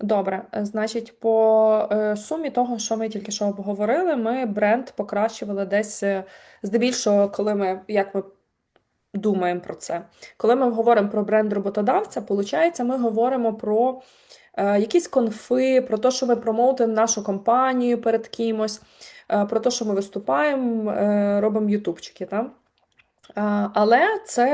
Добре, е, значить, по е, сумі того, що ми тільки що обговорили, ми бренд покращували десь е, здебільшого, коли ми як ми думаємо про це. Коли ми говоримо про бренд роботодавця, виходить, ми говоримо про е, якісь конфи, про те, що ми промоутимо нашу компанію перед кимось, е, про те, що ми виступаємо, е, робимо ютубчики. Е, але це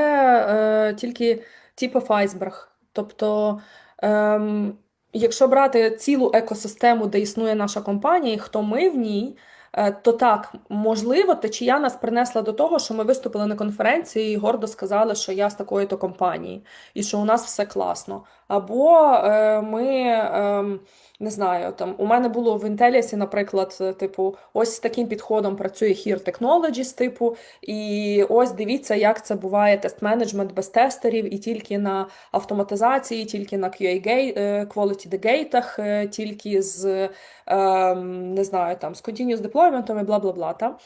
е, тільки тип of iceberg. Тобто. ем, Якщо брати цілу екосистему, де існує наша компанія, і хто ми в ній, е, то так, можливо, течія нас принесла до того, що ми виступили на конференції і гордо сказали, що я з такої-то компанії, і що у нас все класно. Або е, ми. Е, не знаю, там у мене було в Інтелісі, наприклад, е, типу, ось з таким підходом працює Here Technologies, типу, і ось дивіться, як це буває тест-менеджмент без тестерів, і тільки на автоматизації, тільки на QA е, Quality е, тільки з ем, не знаю, там з continuous deployment і бла бла бла.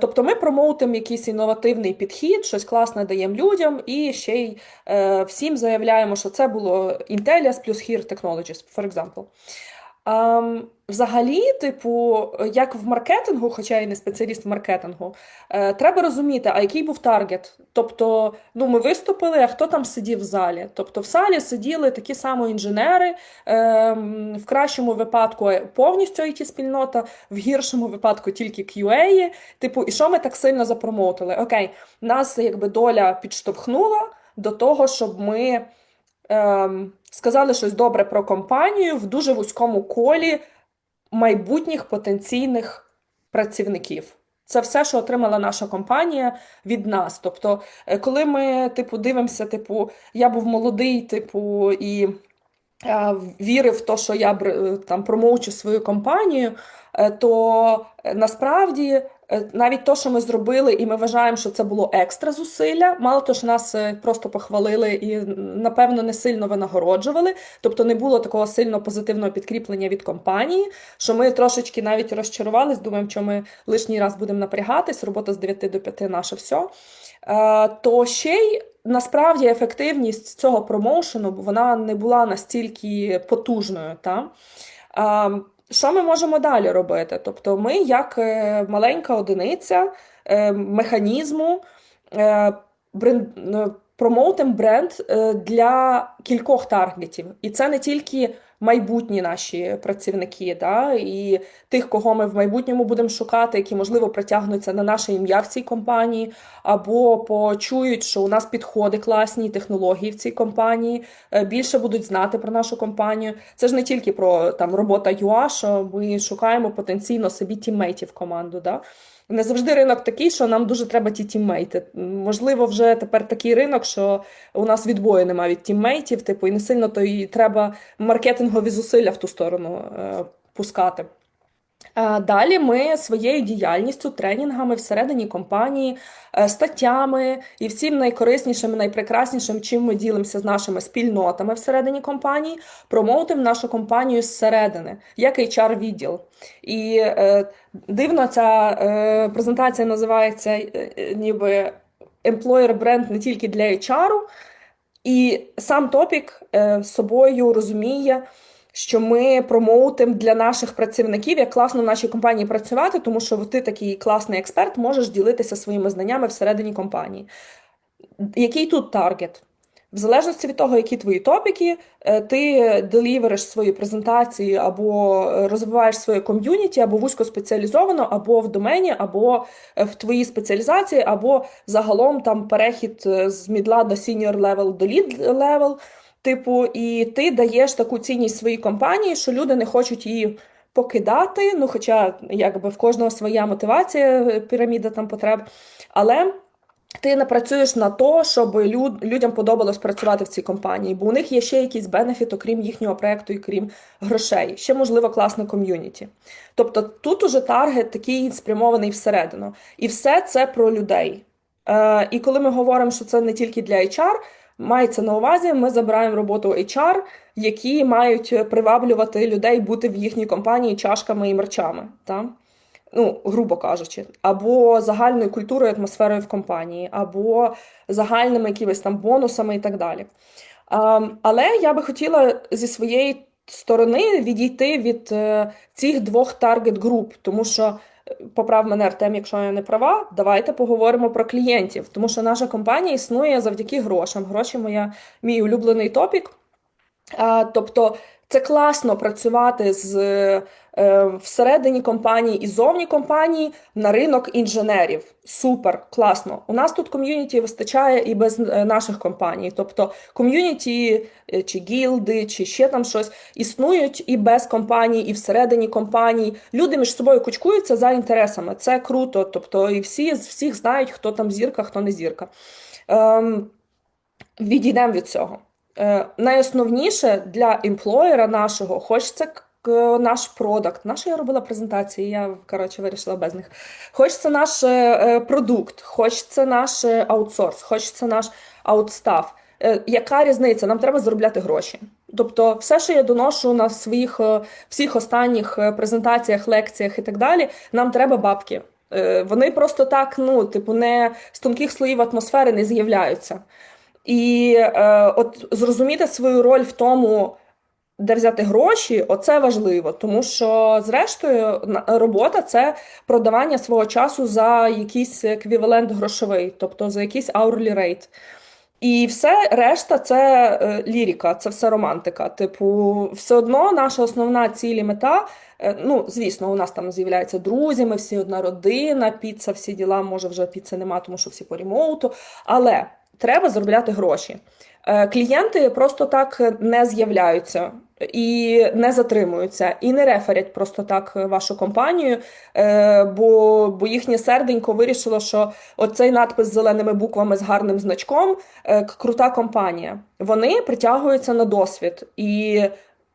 Тобто ми промоутимо якийсь інновативний підхід, щось класне даємо людям, і ще й всім заявляємо, що це було Intellis плюс Here Technologies, for example. Um, взагалі, типу, як в маркетингу, хоча я не спеціаліст в маркетингу, е, треба розуміти, а який був таргет. Тобто, ну, ми виступили, а хто там сидів в залі? Тобто, в залі сиділи такі самі інженери, е, в кращому випадку повністю it спільнота в гіршому випадку тільки QA. Типу, і що ми так сильно запромовтили? Окей, нас якби доля підштовхнула до того, щоб ми ем, сказали щось добре про компанію в дуже вузькому колі майбутніх потенційних працівників. Це все, що отримала наша компанія від нас. Тобто, е, коли ми, типу, дивимося, типу, я був молодий, типу, і е, вірив в те, що я е, там промоучу свою компанію, е, то насправді навіть то, що ми зробили, і ми вважаємо, що це було екстра зусилля. Мало того, що нас е, просто похвалили і, напевно, не сильно винагороджували. Тобто не було такого сильно позитивного підкріплення від компанії, що ми трошечки навіть розчарувались, думаємо, що ми лишній раз будемо напрягатись, робота з 9 до 5 наше все. То ще й. Насправді ефективність цього промоушену вона не була настільки потужною. Та? Що ми можемо далі робити? Тобто, ми, як е, маленька одиниця е, механізму, е, промоутимо бренд для кількох таргетів. І це не тільки майбутні наші працівники, да, і тих, кого ми в майбутньому будемо шукати, які, можливо, притягнуться на наше ім'я в цій компанії, або почують, що у нас підходи класні, технології в цій компанії, е, більше будуть знати про нашу компанію. Це ж не тільки про там робота ЮА, що ми шукаємо потенційно собі тіммейтів команду. Да? Не завжди ринок такий, що нам дуже треба ті тіммейти. Можливо, вже тепер такий ринок, що у нас відбою немає від тіммейтів, типу, і не сильно то і треба маркетингові зусилля в ту сторону е, пускати. Далі ми своєю діяльністю, тренінгами всередині компанії, е, статтями і всім найкориснішим, найпрекраснішим, чим ми ділимося з нашими спільнотами всередині компанії, промоутимо нашу компанію зсередини, як HR-відділ. І е, дивно, ця е, презентація називається е, е ніби employer бренд не тільки для HR, і сам топік е, собою розуміє що ми промоутимо для наших працівників, як класно в нашій компанії працювати, тому що ти такий класний експерт, можеш ділитися своїми знаннями всередині компанії. Який тут таргет? В залежності від того, які твої топіки, е, ти делівериш свої презентації або розвиваєш своє ком'юніті, або вузько спеціалізовано, або в домені, або в твоїй спеціалізації, або загалом там перехід е, з мідла до senior level до lead level. Типу, і ти даєш таку цінність своїй компанії, що люди не хочуть її покидати. Ну, хоча, якби в кожного своя мотивація, піраміда там потреб. Але ти не працюєш на то, щоб люд, людям подобалось працювати в цій компанії, бо у них є ще якийсь бенефіт, окрім їхнього проєкту і крім грошей. Ще, можливо, класне ком'юніті. Тобто тут уже таргет такий спрямований всередину. І все це про людей. Е, І коли ми говоримо, що це не тільки для HR, Мається на увазі, ми забираємо роботу HR, які мають приваблювати людей бути в їхній компанії чашками і мерчами, та? ну, грубо кажучи, або загальною культурою, атмосферою в компанії, або загальними якимись там бонусами і так далі. Але я би хотіла зі своєї сторони відійти від е, цих двох таргет груп, тому що. Поправ мене Артем, якщо я не права, давайте поговоримо про клієнтів, тому що наша компанія існує завдяки грошам. Гроші моя мій улюблений топік. Тобто це класно працювати з е, всередині компанії і зовні компанії на ринок інженерів. Супер, класно. У нас тут ком'юніті вистачає і без е, наших компаній. Тобто ком'юніті е, чи гілди, чи ще там щось існують і без компаній, і всередині компаній. Люди між собою кучкуються за інтересами. Це круто. Тобто, і всі всіх знають, хто там зірка, хто не зірка. Ем, відійдемо від цього. Е, найосновніше для емплоєра нашого, хоч це наш продакт. Наша я робила презентації, я коротше вирішила без них. Хоч це наш е, е, продукт, хоч це наш е, аутсорс, хоч це наш аутстаф. Е, Яка різниця? Нам треба заробляти гроші. Тобто, все, що я доношу на своїх е, всіх останніх е, презентаціях, лекціях і так далі, нам треба бабки. Е, Вони просто так, ну, типу, не з тонких слоїв атмосфери не з'являються. І е, от зрозуміти свою роль в тому, де взяти гроші, оце важливо, тому що, зрештою, робота це продавання свого часу за якийсь еквівалент грошовий, тобто за якийсь hourly rate. І все решта це е, лірика, це все романтика. Типу, все одно наша основна ціль і мета. е, Ну, звісно, у нас там з'являються друзі, ми всі одна родина, піца, всі діла. Може, вже піци нема, тому що всі по ремоуту. Але треба заробляти гроші. Е, Клієнти просто так не з'являються і не затримуються, і не реферять просто так вашу компанію, е, бо, бо їхнє серденько вирішило, що оцей надпис з зеленими буквами з гарним значком е, крута компанія. Вони притягуються на досвід. І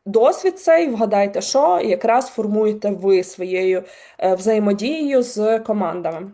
досвід цей, вгадайте, що якраз формуєте ви своєю взаємодією з командами.